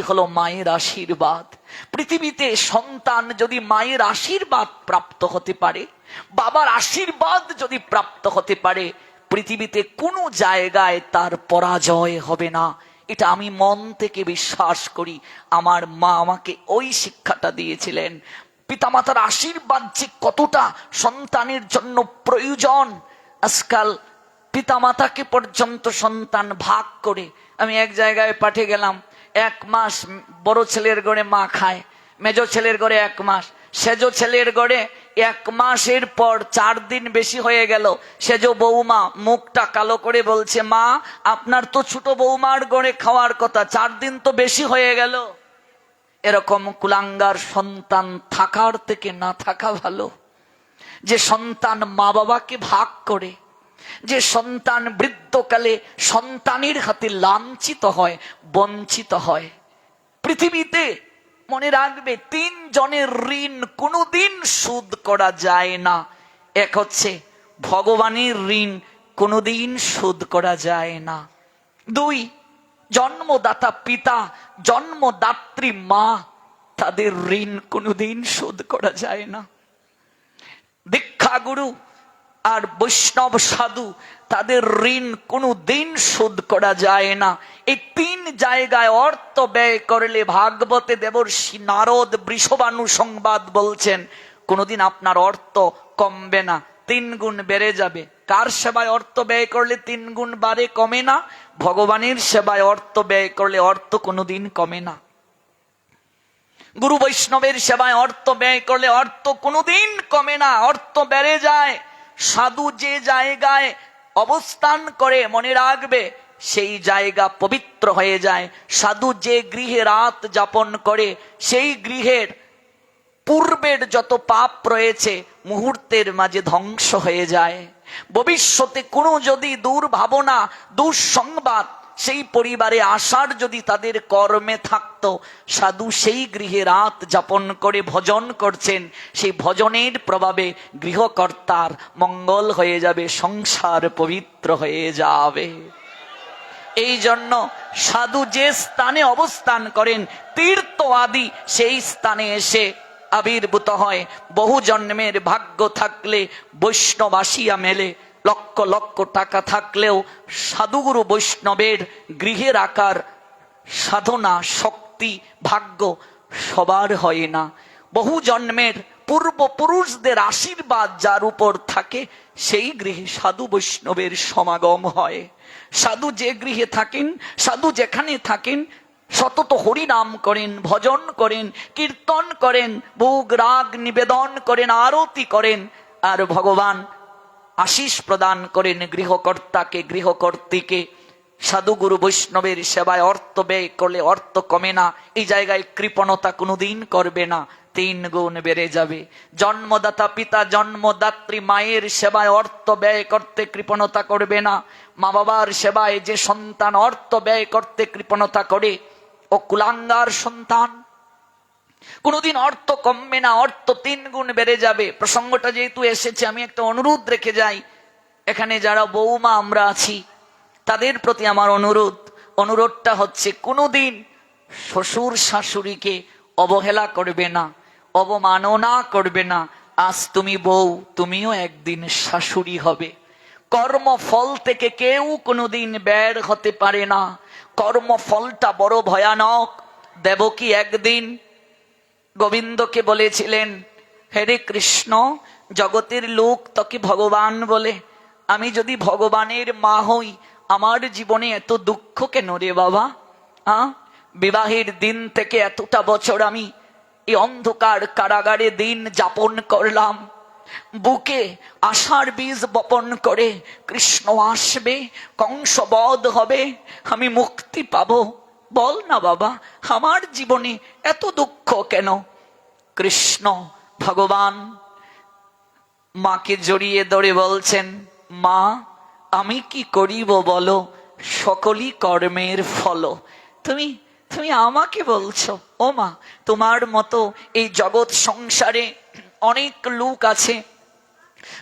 হলো মায়ের আশীর্বাদ। পৃথিবীতে সন্তান যদি মায়ের আশীর্বাদ প্রাপ্ত হতে পারে, বাবার আশীর্বাদ যদি প্রাপ্ত হতে পারে, পৃথিবীতে কোনো জায়গায় তার পরাজয় হবে না। এটা আমি মন থেকে বিশ্বাস করি। আমার মা আমাকে ওই শিক্ষাটা দিয়েছিলেন। পিতামাতার আশীর্বাদ যে কতটা সন্তানের জন্য প্রয়োজন। আজকাল পিতামাতাকে পর্যন্ত সন্তান ভাগ করে আমি এক জায়গায় পাঠিয়ে গেলাম এক মাস বড় ছেলের গড়ে মা খায়, মেজ ছেলের গড়ে এক মাস, সেজ ছেলের গড়ে এক মাসের পর চার দিন বেশি হয়ে গেল, সেজ বৌমা মুখটা কালো করে বলছে, মা, আপনার তো ছোট বৌমার গড়ে খাওয়ার কথা, চার দিন তো বেশি হয়ে গেল। এরকম কুলাঙ্গার সন্তান থাকার থেকে না থাকা ভালো, যে সন্তান মা বাবাকে ভাগ করে যে সন্তান বৃদ্ধকালে সন্তানের হাতে লাঞ্ছিত হয়, বঞ্চিত হয়। পৃথিবীতে মনে রাখবে, তিন জনের ঋণ কোনোদিন সুদ করা যায় না। এক হচ্ছে, ভগবানের ঋণ কোনোদিন সুদ করা যায় না। দুই, জন্মদাতা পিতা, জন্মদাত্রী মা, তাদের ঋণ কোনোদিন শোধ করা যায় না। দীক্ষা গুরু আর বৈষ্ণব সাধু, তাদের ঋণ কোনো দিন শোধ করা যায় না। এই তিন জায়গায় অর্থ ব্যয় করলে ভাগবতে দেবর্ষি নারদ বৃষবাণু সংবাদ বলছেন, কোনোদিন আপনার অর্থ কমবে না, তিন গুণ বেড়ে যাবে। কার সেবায় অর্থ ব্যয় করলে তিন গুণ বাড়ে, কমে না? ভগবানের সেবায় অর্থ ব্যয় করলে অর্থ কোনোদিন কমে না। গুরু বৈষ্ণবের সেবায় অর্থ ব্যয় করলে অর্থ কোনোদিন কমে না, অর্থ বেড়ে যায়। সাধু যে জায়গায় অবস্থান করে মনে রাখবে, সেই জায়গা পবিত্র হয়ে যায়। সাধু যে গৃহে রাত যাপন করে, সেই গৃহের পূর্বের যত পাপ রয়েছে, মুহূর্তের মাঝে ধ্বংস হয়ে যায়। ভবিষ্যতে কোনো যদি দুর্ভাবনা, দুঃসংবাদ সেই পরিবারে আসার যদি তাদের কর্মে থাকতো, সাধু সেই গৃহে রাত যাপন করে ভজন করছেন, সেই ভজনের প্রভাবে গৃহকর্তার মঙ্গল হয়ে যাবে, সংসার পবিত্র হয়ে যাবে। এই জন্য সাধু যে স্থানে অবস্থান করেন, তীর্থ আদি সেই স্থানে এসে আবির্ভূত হয়। বহু জন্মের ভাগ্য থাকলে বৈষ্ণব আসিয়া মেলে লক্ষ লক্ষ টাকা থাকলেও সাধুগুরু বৈষ্ণবের গৃহের আকার, সাধনা, শক্তি, ভাগ্য সবার হয় না। বহু জন্মের পূর্বপুরুষদের আশীর্বাদ যার উপর থাকে, সেই গৃহে সাধু বৈষ্ণবের সমাগম হয়। সাধু যে গৃহে থাকেন, সাধু যেখানে থাকেন, সতত হরিনাম করেন, ভজন করেন, কীর্তন করেন, ভোগ রাগ নিবেদন করেন, আরতি করেন, আর ভগবান আশিস প্রদান করেন গৃহকর্তাকে গৃহকর্তীকে সাধুগুরু বৈষ্ণবের সেবায় অর্থ ব্যয় করলে অর্থ কমে না। এই জায়গায় কৃপণতা কোনোদিন করবে না। তিন গুণ বেড়ে যাবে। জন্মদাতা পিতা, জন্মদাত্রী মায়ের সেবায় অর্থ ব্যয় করতে কৃপণতা করবে না। মা বাবার সেবায় যে সন্তান অর্থ ব্যয় করতে কৃপণতা করে, ও কুলাঙ্গার সন্তান কোনোদিন অর্থ কমবে না, অর্থ তিন গুণ বেড়ে যাবে। প্রসঙ্গটা যেহেতু এসেছে, আমি একটা অনুরোধ রেখে যাই। এখানে যারা বৌমা আমরা আছি, তাদের প্রতি আমার অনুরোধ। অনুরোধটা হচ্ছে, কোনোদিন শ্বশুর শাশুড়িকে অবহেলা করবে না, অবমাননা করবে না। আজ তুমি বউ, তুমিও একদিন শাশুড়ি হবে। কর্মফল থেকে কেউ কোনোদিন বের হতে পারে না। কর্মফলটা বড় ভয়ানক। দেবকী একদিন গোবিন্দকে বলেছিলেন, হেরে কৃষ্ণ, জগতের লোক তোকে ভগবান বলে। আমি যদি ভগবানের মা হই, আমার জীবনে এত দুঃখ কেন রে বাবা? হ্যাঁ বিবাহের দিন থেকে এতটা বছর আমি এই অন্ধকার কারাগারে দিন যাপন করলাম। বুকে আশার বীজ বপন করে কৃষ্ণ আসবে, কংসবধ হবে, আমি মুক্তি পাবো। বল না বাবা, আমার জীবনে এত দুঃখ কেন? কৃষ্ণ ভগবান মাকে জড়িয়ে ধরে বলছেন, মা, আমি কি করিব বলো? সকলই কর্মের ফল। তুমি তুমি আমাকে বলছো, ও মা, তোমার মতো এই জগৎ সংসারে অনেক লোক আছে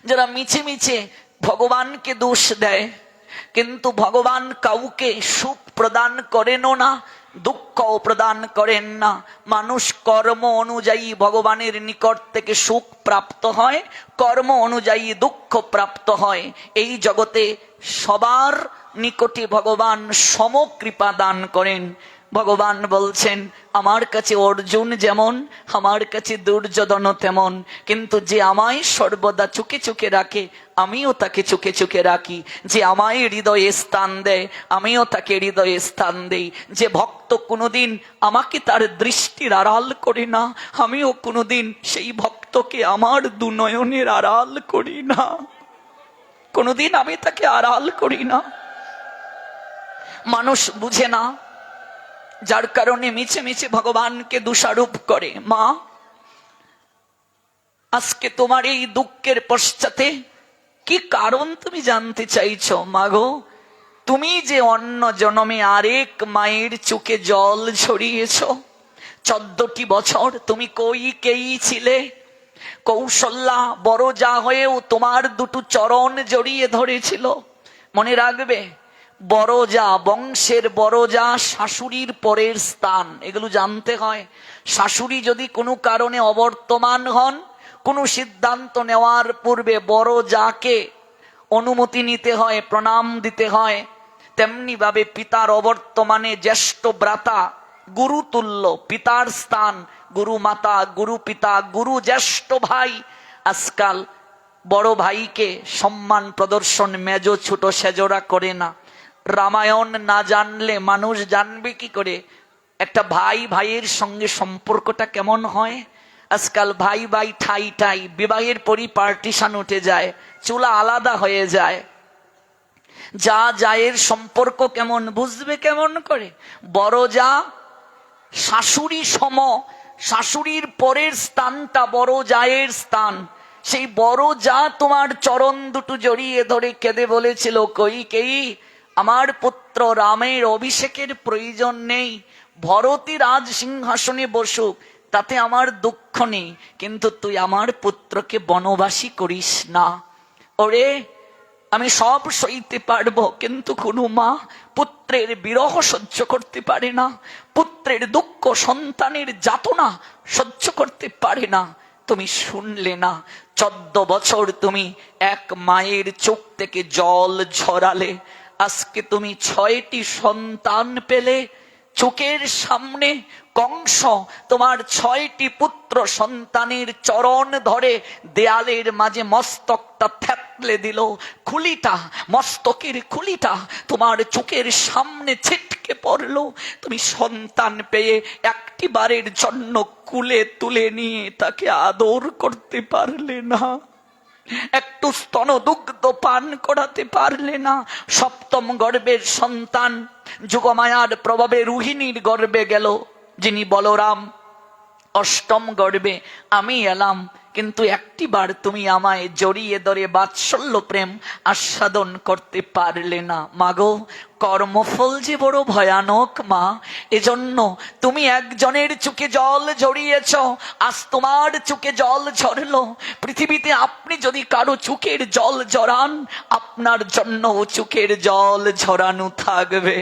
যারা মিছে মিছে ভগবানকে দোষ দেয়। কিন্তু ভগবান কাউকে সুখ প্রদান করেনও না দুঃখ প্রদান করেন না। মানুষ কর্ম অনুযায়ী ভগবানের নিকট থেকে সুখ প্রাপ্ত হয়, কর্ম অনুযায়ী দুঃখ প্রাপ্ত হয়। এই জগতে সবার নিকটে ভগবান সমকৃপা দান করেন। ভগবান বলছেন, আমার কাছে অর্জুন যেমন, আমার কাছে দুর্যোধন তেমন। কিন্তু যে আমায় সর্বদা চুকে চুকে রাখে আমিও তাকে চুকে চুকে রাখি যে আমায় হৃদয়ে স্থান দেয়, আমিও তাকে হৃদয়ে স্থান দেই। যে ভক্ত কোনোদিন আমাকে তার দৃষ্টির আড়াল করে না, আমিও কোনোদিন সেই ভক্তকে আমার দুনয়নের আড়াল করি না। কোনোদিন আমি তাকে আড়াল করি না। মানুষ বুঝে না, যার কারণে মিছে মিছে ভগবানকে দোষারোপ করে, মা, আজকে তোমার এই দুঃখের পশ্চাতে কি কারণ তুমি জানতে চাইছ? মাগো, তুমি যে অন্য জনমে আরেক মায়ের চোখে জল ছড়িয়েছ চোদ্দটি বছর তুমি কই কেই ছিলে? কৌশল্যা বড় যা হয়েও তোমার দুটো চরণ জড়িয়ে ধরেছিল। মনে রাখবে, বড় যা বংশের, বড় যা শাশুড়ির পরের স্থান। এগুলো জানতে হয়, শাশুড়ি যদি কোনো কারণে অবর্তমান হন কোনো সিদ্ধান্ত নেওয়ার পূর্বে বড় যাকে অনুমতি নিতে হয়, প্রণাম দিতে হয়, তেমনি ভাবে পিতার অবর্তমানে জ্যেষ্ঠ ব্রাতা গুরু তুল্য, পিতার স্থান, গুরু মাতা, গুরু পিতা, গুরু জ্যেষ্ঠ ভাই, আজকাল বড় ভাইকে সম্মান, প্রদর্শন, মেজ ছোট সেজরা করে না। রামায়ণ না জানলে মানুষ জানবে কি করে? একটা ভাই, ভাইয়ের সঙ্গে সম্পর্কটা কেমন হয়? আজকাল ভাই ভাই ঠাই ঠাই, বিবাহের পরই পার্টিশন উঠে যায়, চুলা আলাদা হয়ে যায়। যা জায়ের সম্পর্ক কেমন, বুঝবে কেমন করে? বড় যা, শাশুড়ি সম, শাশুড়ির পরের স্থানটা বড় জায়ের স্থান। সেই বড় যা তোমার চরণ দুটো জড়িয়ে ধরে কেঁদে বলেছিল, কই কেই আমার পুত্র রামের অভিষেকের প্রয়োজন নেই। ভরতী রাজ সিংহাসনে বসুক, তাতে আমার দুঃখ নেই কিন্তু তুই আমার পুত্রকে বনবাসী করিস না। ওরে, আমি সব সইতে পারব, কিন্তু কোনো মা পুত্রের বিরহ সহ্য করতে পারে না, পুত্রের দুঃখ সন্তানের যাতনা সহ্য করতে পারে না। তুমি শুনলে না, চোদ্দ বছর তুমি এক মায়ের চোখ থেকে জল ঝরালে, আজকে তুমি ছয়টি সন্তান পেলে, চোখের সামনে কংস, তোমার ছয়টি পুত্র সন্তানের চরণ ধরে দেয়ালের মাঝে মস্তকটা থ্যাতলে দিল। খুলিটা, মস্তকের খুলিটা তোমার চোখের সামনে ছিটকে পড়ল। তুমি সন্তান পেয়ে একটি বারের জন্য কুলে তুলে নিয়ে তাকে আদর করতে পারলে না। একটু স্তন দুগ্ধ পান করাতে পারলে না। সপ্তম গর্ভের সন্তান, যুগমায়ার প্রভাবে রুহিণীর গর্বে গেল। যিনি বলরাম, অষ্টম গর্বে আমি এলাম, কিন্তু একটিবার তুমি আমায় জড়িয়ে ধরে বাৎসল্য প্রেম আস্বাদন করতে পারলে না। মাগো, কর্মফল যে বড় ভয়ানক মা, এজন্য তুমি একজনের চোখে জল ঝরিয়েছ, আজ তোমার চোখে জল ঝরলো। পৃথিবীতে আপনি যদি কারও চোখের জল জড়ান আপনার জন্য চোখের জল ঝরানো থাকবে।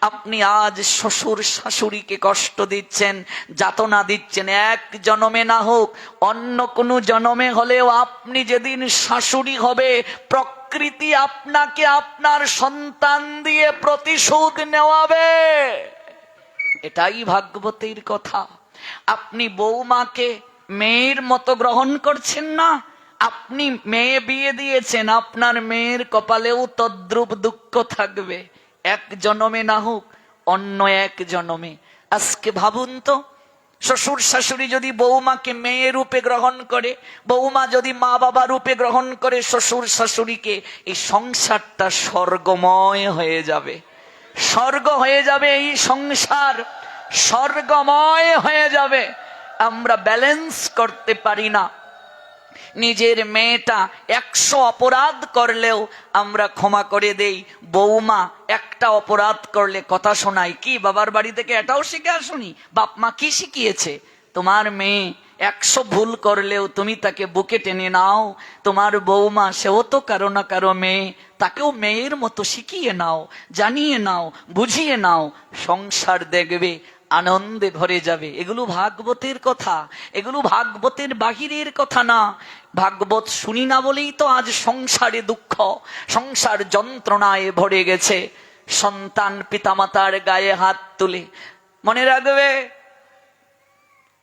আপনি আজ শ্বশুর শাশুড়িকে কষ্ট দিচ্ছেন, যাতনা দিচ্ছেন, এক জনমে না হোক, অন্য কোনো জনমে হলেও আপনি যেদিন শাশুড়ি হবে, প্রকৃতি আপনাকে আপনার সন্তান দিয়ে প্রতিশোধ নেওয়াবে। এটাই ভাগবতের কথা। আপনি বৌমাকে মেয়ের মতো গ্রহণ করছেন না, আপনি মেয়ে বিয়ে দিয়েছেন, আপনার মেয়ের কপালেও তদ্রুপ দুঃখ থাকবে। এক জনমে না হোক, অন্য এক জনমে। আজকে ভাবুন তো, শ্বশুর শাশুড়ি যদি বৌমাকে মেয়ে রূপে গ্রহণ করে বৌমা যদি মা বাবা রূপে গ্রহণ করে, শ্বশুর শাশুড়িকে এই সংসারটা স্বর্গময় হয়ে যাবে। স্বর্গ হয়ে যাবে এই সংসার, স্বর্গময় হয়ে যাবে। আমরা ব্যালেন্স করতে পারি না। নিজের মেয়েটা একশো অপরাধ করলেও আমরা ক্ষমা করে দেই। বৌমা একটা অপরাধ করলে কথা শোনাই কি, বাবার বাড়ি থেকে এটাও শিখে আসুনি? বাপ মা কি শিখিয়েছে? তোমার মেয়ে একশো ভুল করলেও তুমি তাকে বুকে টেনে নাও। তোমার বৌমা সেও তো কারও না কারও মেয়ে, তাকেও মেয়ের মতো শিখিয়ে নাও, জানিয়ে নাও, বুঝিয়ে নাও। সংসার দেখবে আনন্দে ভরে যাবে। এগুলো ভাগবতের কথা, এগুলো ভাগবতের বাহিরের কথা না। ভাগবত শুনি না বলেই তো আজ সংসারে দুঃখ, সংসার যন্ত্রণায় ভরে গেছে। সন্তান পিতামাতার গায়ে হাত তুলে, মনে রাখবে,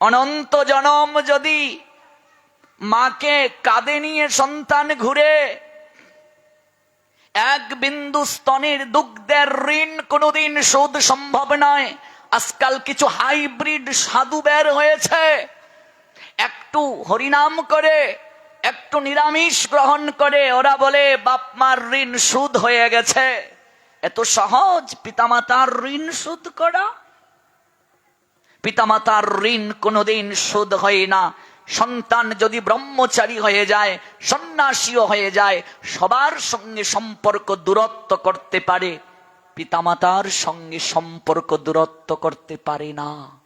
অনন্ত জনম যদি মাকে কাঁদে নিয়ে সন্তান ঘুরে, এক বিন্দু স্তনের দুগ্ধের ঋণ কোনোদিন শোধ সম্ভব নয়। আজকাল কিছু হাইব্রিড সাধু বের হয়েছে। একটু হরিনাম করে, একটু নিরামিষ গ্রহণ করে, ওরা বলে, বাপ মার ঋণ সুদ হয়ে গেছে। এত সহজ, পিতামাতার ঋণ সুদ করা? পিতামাতার ঋণ কোনোদিন শোধ হয় না। সন্তান যদি ব্রহ্মচারী হয়ে যায়, সন্ন্যাসীও হয়ে যায়, সবার সঙ্গে সম্পর্ক দূরত্ব করতে পারে। পিতামাতার সঙ্গে সম্পর্ক দূরত্ব করতে পারে না।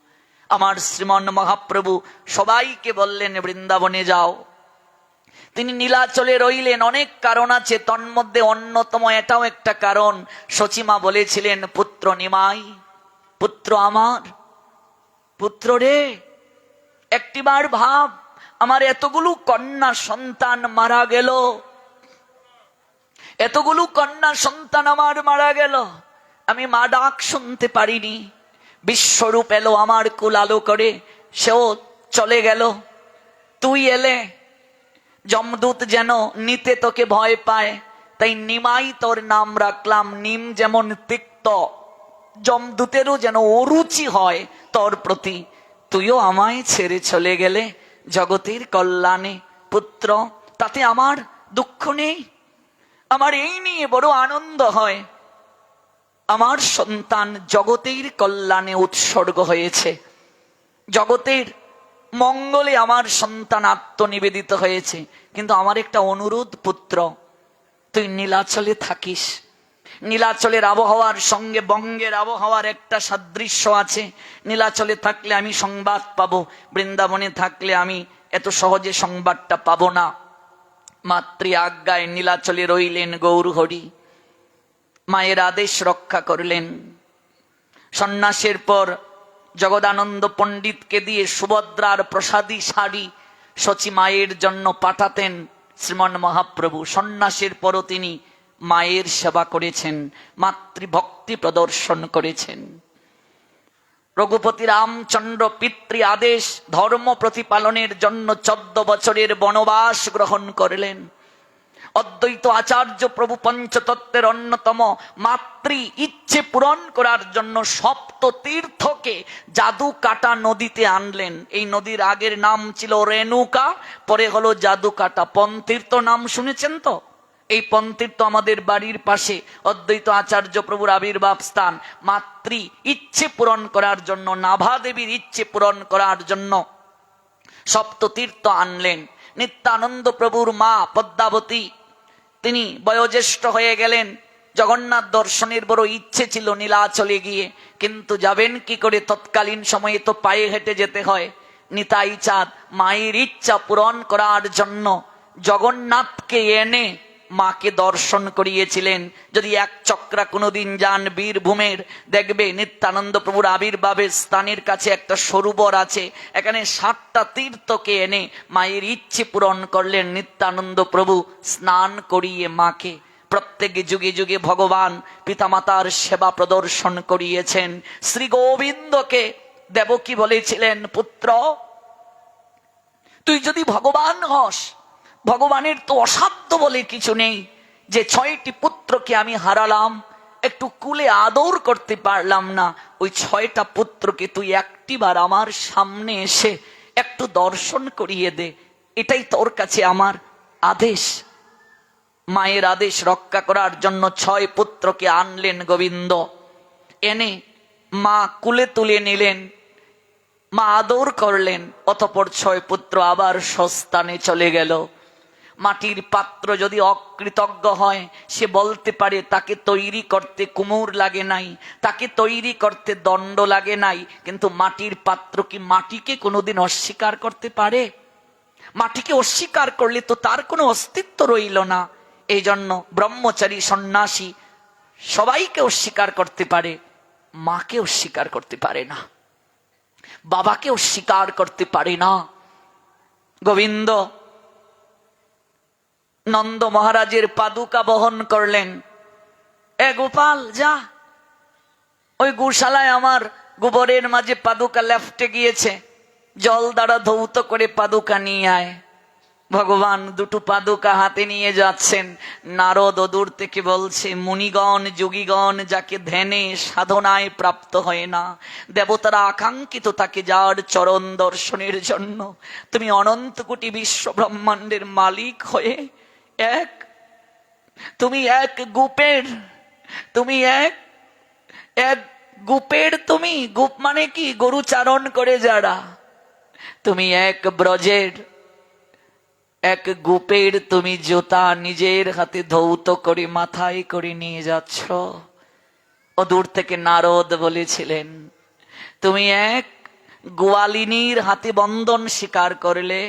আমার শ্রীমন মহাপ্রভু সবাইকে বললেন, বৃন্দাবনে যাও। তিনি নীলাচলে রইলেন, অনেক কারণ আছে, তন্মধ্যে অন্যতম এটাও একটা কারণ। সচিমা বলেছিলেন, পুত্র নিমাই, পুত্র আমার, পুত্র রে, একটিবার ভাব, আমার এতগুলো কন্যা সন্তান মারা গেল। এতগুলো কন্যা সন্তান আমার মারা গেল। আমি মা ডাক শুনতে পারিনি। বিশ্বরূপ এলো আমার কুল আলো করে, সেও চলে গেল। তুই এলে, যমদূত যেন নিতে তোকে ভয় পায়, তাই নিমাই তোর নাম রাখলাম, নিম যেমন তিক্ত। যমদূতেরও যেন অরুচি হয় তোর প্রতি। তুইও আমায় ছেড়ে চলে গেলে, জগতের কল্যাণে পুত্র, তাতে আমার দুঃখ নেই। আমার এই নিয়ে বড় আনন্দ হয়। আমার সন্তান জগতের কল্যাণে উৎসর্গ হয়েছে। জগতের মঙ্গলে আমার সন্তান আত্মনিবেদিত হয়েছে। কিন্তু আমার একটা অনুরোধ পুত্র, তুই নীলাচলে থাকিস। নীলাচলের আবহাওয়ার সঙ্গে বঙ্গের আবহাওয়ার একটা সাদৃশ্য আছে। নীলাচলে থাকলে আমি সংবাদ পাবো। বৃন্দাবনে থাকলে আমি এত সহজে সংবাদটা পাবো না। মাতৃ আজ্ঞায় নীলাচলে রইলেন গৌর হরি মায়ের আদেশ রক্ষা করলেন। সন্ন্যাসের পর জগদানন্দ পণ্ডিতকে দিয়ে সুভদ্রার প্রসাদী শাড়ি সচি মায়ের জন্য পাঠাতেন শ্রীমন মহাপ্রভু। সন্ন্যাসের পরও তিনি মায়ের সেবা করেছেন, মাতৃভক্তি প্রদর্শন করেছেন। রঘুপতি রামচন্দ্র পিতৃ আদেশ ধর্ম প্রতিপালনের জন্য চোদ্দ বছরের বনবাস গ্রহণ করলেন। অদ্বৈত আচার্য প্রভু পঞ্চতত্ত্বের অন্যতম মাতৃ ইচ্ছে পূরণ করার জন্য সপ্ত তীর্থকে জাদু কাটা নদীতে আনলেন। এই নদীর আগের নাম ছিল রেণুকা, পরে হলো জাদু কাটা পন্তীর্থ নাম শুনেছেন তো? এই পন্তীর্থ আমাদের বাড়ির পাশে। অদ্বৈত আচার্য প্রভুর আবির্ভাব স্থান। মাতৃ ইচ্ছে পূরণ করার জন্য, নাভা দেবীর ইচ্ছে পূরণ করার জন্য সপ্ততীর্থ আনলেন। নিত্যানন্দ প্রভুর মা পদ্মাবতী, তিনি বয়োজ্যেষ্ঠ হয়ে গেলেন। জগন্নাথ দর্শনের বড় ইচ্ছে ছিল নীলাচলে গিয়ে। কিন্তু যাবেন কি করে, তৎকালীন সময়ে তো পায়ে হেঁটে যেতে হয়। নিতাই চাঁদ, মায়ের ইচ্ছা পূরণ করার জন্য জগন্নাথকে এনে মাকে দর্শন করিয়েছিলেন। যদি এক চক্রা কোনোদিন যান বীরভূমের, দেখবে নিত্যানন্দ প্রভুর আবির্ভাবের স্থানের কাছে একটা সরোবর আছে। এখানে সাতটা তীর্থকে এনে মায়ের ইচ্ছে পূরণ করলেন নিত্যানন্দ প্রভু স্নান করিয়ে মাকে। প্রত্যেক যুগে যুগে ভগবান পিতামাতার সেবা প্রদর্শন করিয়েছেন। শ্রী গোবিন্দকে দেবকী বলেছিলেন, পুত্র, তুই যদি ভগবান হস ভগবানের তো অসাধ্য বলে কিছু নেই যে ছয়টি পুত্রকে আমি হারালাম, একটু কুলে আদর করতে পারলাম না। ওই ছয়টা পুত্রকে তুই একটিবার আমার সামনে এসে একটু দর্শন করিয়ে দে। এটাই তোর কাছে আমার আদেশ। মায়ের আদেশ রক্ষা করার জন্য ছয় পুত্রকে আনলেন গোবিন্দ। এনে মা কুলে তুলে নিলেন, মা আদর করলেন, অতপর ছয় পুত্র আবার সস্তানে চলে গেল। মাটির পাত্র যদি অকৃতজ্ঞ হয়, সে বলতে পারে, তাকে তৈরি করতে কুমুর লাগে নাই, তাকে তৈরি করতে দণ্ড লাগে নাই, কিন্তু মাটির পাত্র কি মাটিকে কোনোদিন অস্বীকার করতে পারে? মাটিকে অস্বীকার করলে তো তার কোনো অস্তিত্ব রইল না। এই জন্য ব্রহ্মচারী সন্ন্যাসী সবাইকে অস্বীকার করতে পারে, মাকে অস্বীকার করতে পারে না, বাবাকে অস্বীকার করতে পারে না। গোবিন্দ নন্দ মহারাজের পাদুকা বহন করলেন। এ গোপাল, যা। ওই গোশালায় আমার গোবরের মাঝে পাদুকা লেফটে গিয়েছে। জল দ্বারা ধৌত করে পাদুকা নিয়ে আয়। ভগবান দুটো পাদুকা হাতে নিয়ে যাচ্ছেন। নারদ দূর থেকে বলছে, মুনিগণ, যোগীগণ, যাকে ধ্যানে সাধনায় প্রাপ্ত হয় না, দেবতারা আকাঙ্ক্ষিত তাকে যার চরণ দর্শনের জন্য। তুমি অনন্ত কোটি বিশ্ব ব্রহ্মাণ্ডের মালিক হয়ে এক, তুমি এক গুপের, তুমি এক এক গুপের তুমি? গুপ মানে কি? গরু চারণ করে যারা। তুমি এক ব্রজের, এক গুপের তুমি জোতা নিজের হাতে ধৌত করে মাথায় করে নিয়ে যাচ্ছ। ও দূর থেকে নারদ বলেছিলেন, তুমি এক গোয়ালিনীর হাতে বন্ধন স্বীকার করলে,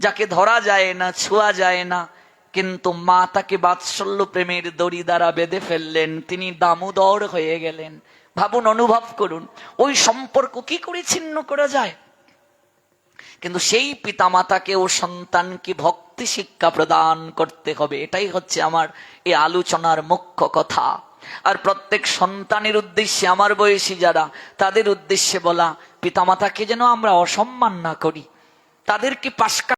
যাকে ধরা যায় না, ছোঁয়া যায় না কিন্তু মা তাকে বাৎসল্য প্রেমের দড়ি দ্বারা বেঁধে ফেললেন। তিনি দামোদর হয়ে গেলেন। ভাবুন, অনুভব করুন, ওই সম্পর্ক কি করে ছিন্ন করা যায়? কিন্তু সেই পিতামাতাকে ও সন্তানকে ভক্তি শিক্ষা প্রদান করতে হবে। এটাই হচ্ছে আমার এই আলোচনার মুখ্য কথা। আর প্রত্যেক সন্তানের উদ্দেশ্যে, আমার বয়সী যারা, তাদের উদ্দেশ্যে বলা, পিতামাতাকে যেন আমরা অসম্মান না করি। তাদেরকে পাশ